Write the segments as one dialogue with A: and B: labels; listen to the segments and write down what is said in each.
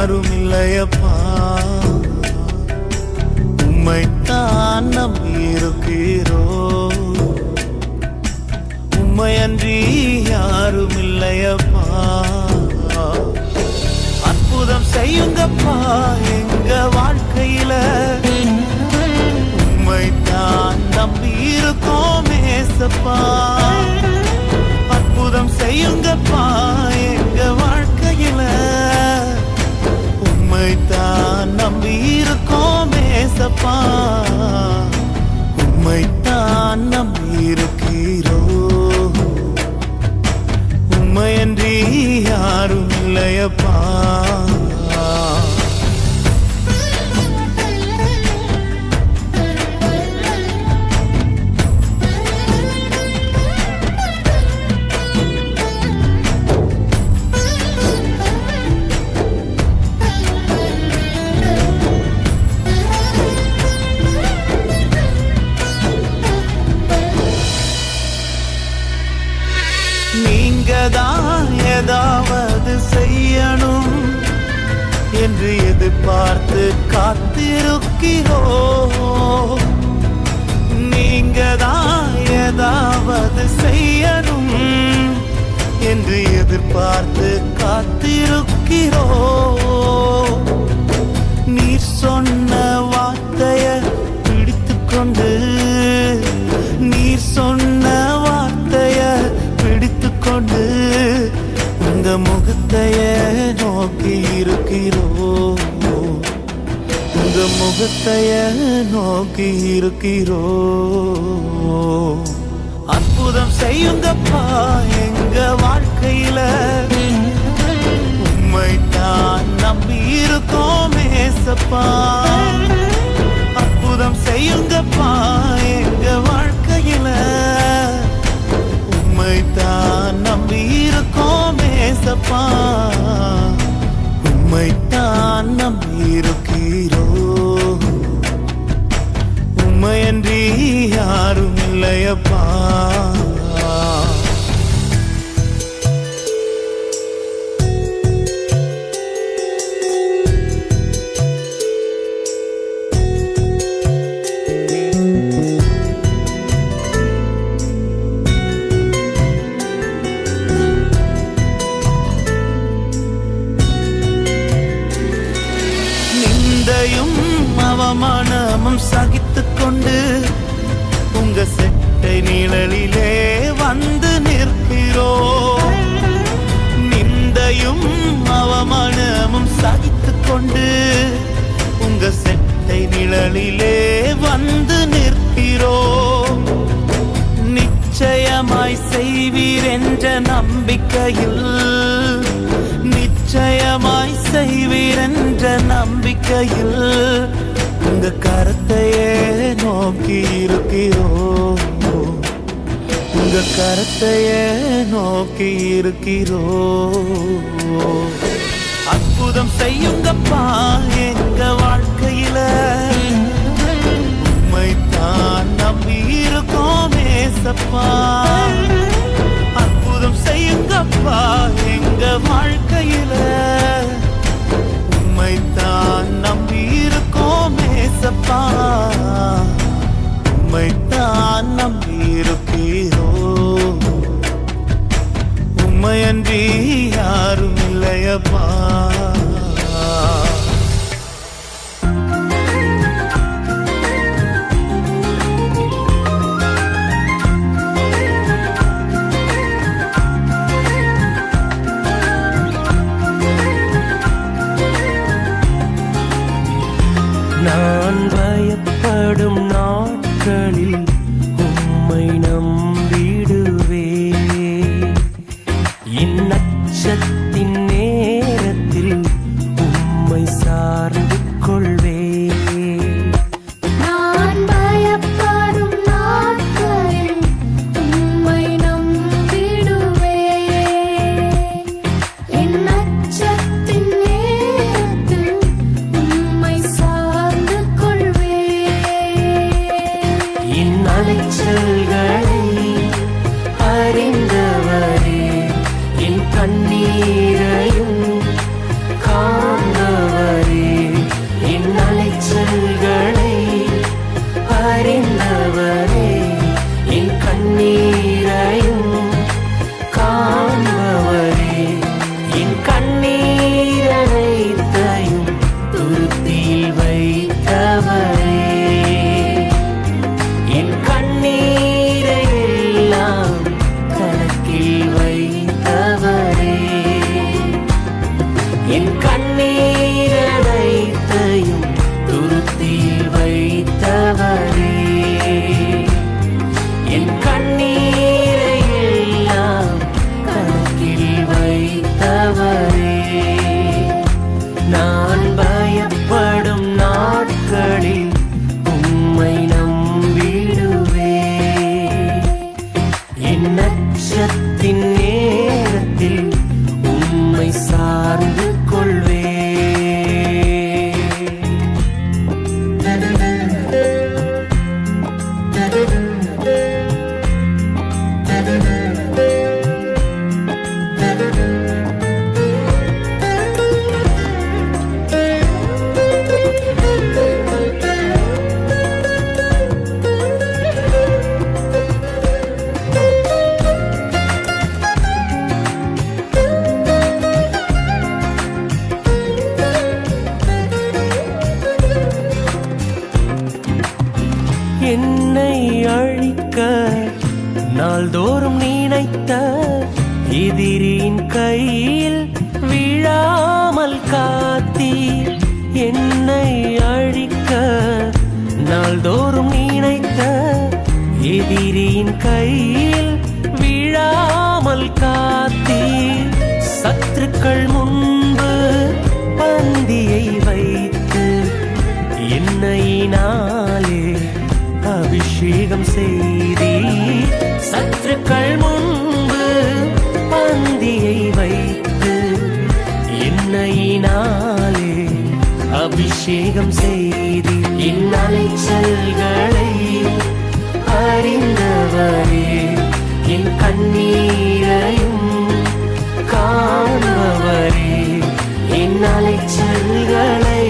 A: யாரும் இல்லையப்பா உம்மைத்தான் உம்மை உம்மையன்றி யாரும் இல்லையப்பா அற்புதம் செய்யுங்கப்பா எங்க வாழ்க்கையில. உம்மையன்றி யாரும் இல்லையப்பா. காத்திருக்கிறோ நீங்க தான் ஏதாவது செய்யணும் என்று எதிர்பார்த்து காத்திருக்கிறோ நீர் சொன்ன வார்த்தைய பிடித்துக்கொண்டு நீர் சொன்ன வார்த்தைய பிடித்துக்கொண்டு உங்க முகத்தைய நோக்கி இருக்கிறோ உங்க முகத்தைய நோக்கி இருக்கிறோ. அற்புதம் செய்யுங்கப்பா எங்க வாழ்க்கையில. உம்மைத்தான் நம்பி இருக்கோம் மேசப்பா நிந்தையும் அவமானமும் சகித்து கொண்டு உங்க செட்டை நிழலிலே வந்து நிற்கிறோ. நிந்தையும் அவமானமும் சகித்து கொண்டு உங்க செட்டை நிழலிலே வந்து நிற்கிறோ. நிச்சயமாய் செய்வீர் என்ற நம்பிக்கையில் நிச்சயமாய் செய்வீர் என்ற நம்பிக்கையில் உங்க கரத்தையே நோக்கி இருக்கிறோ உங்க கரத்தையே நோக்கி இருக்கிறோ அற்புதம் செய்யுங்கப்பா எங்க வாழ்க்கையில. உண்மைத்தான் நம்பி இருக்கோம் ஏசப்பா. எங்கப்பா? எங்க வாழ்க்கையில? உம்மைத்தான் நம்பி இருக்கோம் ஏசப்பா உம்மைத்தான் நம்பி இருக்கீரோ உம்மையன்றி யாரும் இல்லையப்பா.
B: என்னை அழிக்க நாள்தோறும் நினைத்த எதிரியின் கையில் விழாமல் காத்தி என்னை அழிக்க நாள்தோறும் நினைத்த எதிரியின் கையில் விழாமல் காத்தி சத்துக்கள் முன் செய்தி. சத்துருக்கள் முன்பு பந்தியை வைத்து என்னையினாலே அபிஷேகம் செய்தி. என் அலைச்சல்களை அறிந்தவரே என் கண்ணீரையும் காண்பவரே என் அலைச்சல்களை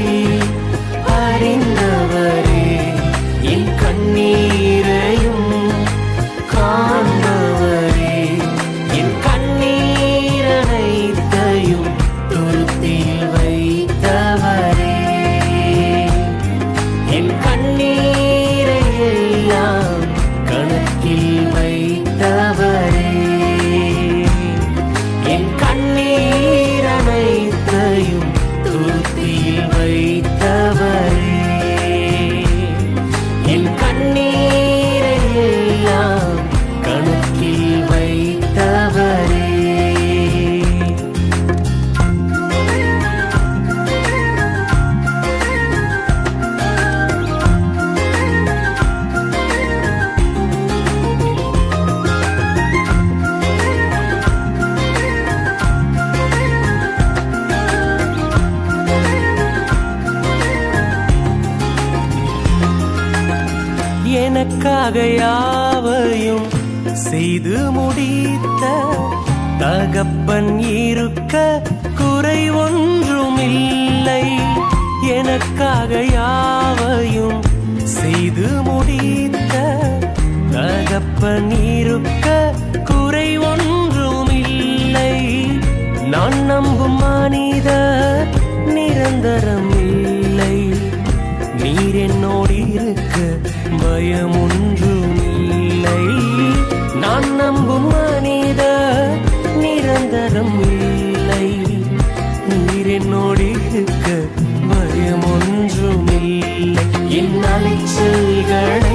B: அறிந்தவரே. me. எனக்காக செய்து முடித்த தகப்பன் இருக்க குறை ஒன்றும் இல்லை எனக்காக யாவையும் செய்து முடித்த தகப்பன் இருக்க குறை ஒன்றும் இல்லை நான் நம்பும் மனித நிரந்தரம் இல்லை நீர் என்னோடு இருக்க பயமும் விரும்பும் மனித நிரந்தரம் இல்லை. நீர் என்னோடு இருக்க பயம் ஒன்றும் இல்லை என் அலைச்சல்கள்